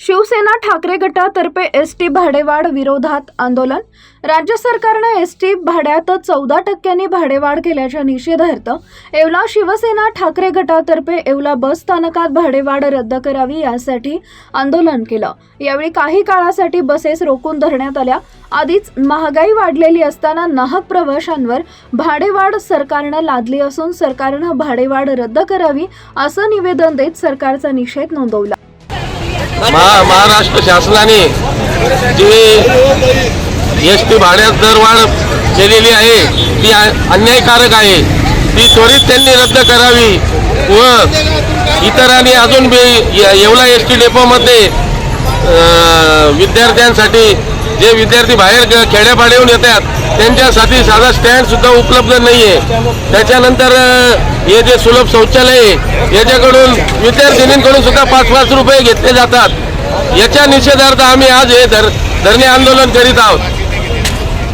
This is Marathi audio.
शिवसेना ठाकरे गटातर्फे एस टी भाडेवाढ विरोधात आंदोलन. राज्य सरकारनं एस टी भाड्यात चौदा टक्क्यांनी भाडेवाढ केल्याच्या निषेधार्थ येवला शिवसेना ठाकरे गटातर्फे येवला बस स्थानकात भाडेवाढ रद्द करावी यासाठी आंदोलन केलं. यावेळी काही काळासाठी बसेस रोखून धरण्यात आल्या. आधीच महागाई वाढलेली असताना नाहक प्रवाशांवर भाडेवाढ सरकारनं लादली असून सरकारनं भाडेवाढ रद्द करावी असं निवेदन देत सरकारचा निषेध नोंदवला. महा महाराष्ट्र शासनाने जी एस टी भाड्यात दरवाढ केलेली आहे ती अन्यायकारक आहे ती त्वरित त्यांनी रद्द करावी व इतरांनी अजून बी एवढा येवला एस टी डेपोमध्ये विद्यार्थ्यांसाठी जे विद्यार्थी बाहेर खेड्यापाड्याहून येतात त्यांच्यासाठी साधा स्टँडसुद्धा उपलब्ध नाही आहे त्याच्यानंतर हे जे सुलभ शौचालय आहे याच्याकडून विद्यार्थिनींकडून सुद्धा पाच पाच रुपये घेतले जातात. याच्या निषेधार्थ आम्ही आज हे धर धरणे आंदोलन करीत आहोत.